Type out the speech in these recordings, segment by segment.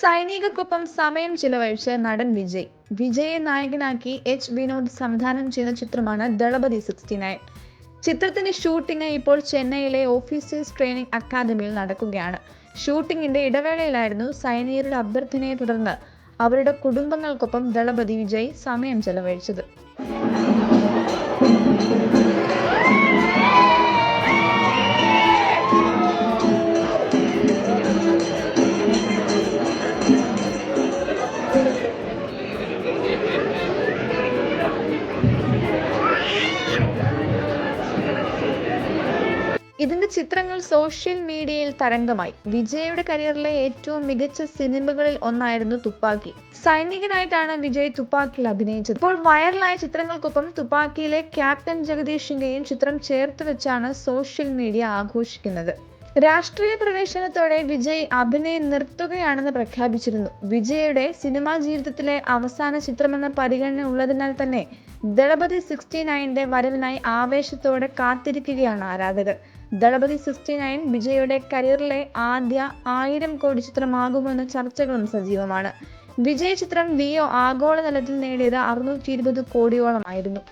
സൈനികർക്കൊപ്പം സമയം ചിലവഴിച്ച നടൻ വിജയ്. വിജയെ നായകനാക്കി എച്ച് വിനോദ് സംവിധാനം ചെയ്ത ചിത്രമാണ് ദളപതി സിക്സ്റ്റി നയൻ ചിത്രത്തിന്റെ ഷൂട്ടിംഗ് ഇപ്പോൾ ചെന്നൈയിലെ ഓഫീസേഴ്സ് ട്രെയിനിങ് അക്കാദമിയിൽ നടക്കുകയാണ്. ഷൂട്ടിങ്ങിന്റെ ഇടവേളയിലായിരുന്നു സൈനികരുടെ അഭ്യർത്ഥനയെ തുടർന്ന് അവരുടെ കുടുംബങ്ങൾക്കൊപ്പം ദളപതി വിജയ് സമയം ചെലവഴിച്ചത്. ഇതിന്റെ ചിത്രങ്ങൾ സോഷ്യൽ മീഡിയയിൽ തരംഗമായി. വിജയുടെ കരിയറിലെ ഏറ്റവും മികച്ച സിനിമകളിൽ ഒന്നായിരുന്നു തുപ്പാക്കി. സൈനികനായിട്ടാണ് വിജയ് തുപ്പാക്കിയിൽ അഭിനയിച്ചത്. ഇപ്പോൾ വൈറലായ ചിത്രങ്ങൾക്കൊപ്പം തുപ്പാക്കിയിലെ ക്യാപ്റ്റൻ ജഗദീഷിന്റെയും ചിത്രം ചേർത്ത് വെച്ചാണ് സോഷ്യൽ മീഡിയ ആഘോഷിക്കുന്നത്. രാഷ്ട്രീയ പ്രവേശനത്തോടെ വിജയ് അഭിനയം നിർത്തുകയാണെന്ന് പ്രഖ്യാപിച്ചിരുന്നു. വിജയുടെ സിനിമാ ജീവിതത്തിലെ അവസാന ചിത്രമെന്ന പരിഗണന ഉള്ളതിനാൽ തന്നെ ദളപതി സിക്സ്റ്റി നയന്റെ വരവിനായി ആവേശത്തോടെ കാത്തിരിക്കുകയാണ് ആരാധകർ. ദളപതി സിക്സ്റ്റി നയൻ വിജയുടെ കരിയറിലെ ആദ്യ ആയിരം കോടി ചിത്രമാകുമെന്ന ചർച്ചകളും സജീവമാണ്. വിജയ ചിത്രം വി ഒ ആഗോള തലത്തിൽ നേടിയത് അറുന്നൂറ്റി ഇരുപത് കോടിയോളമായിരുന്നു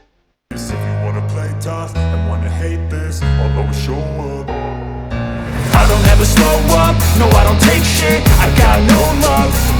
I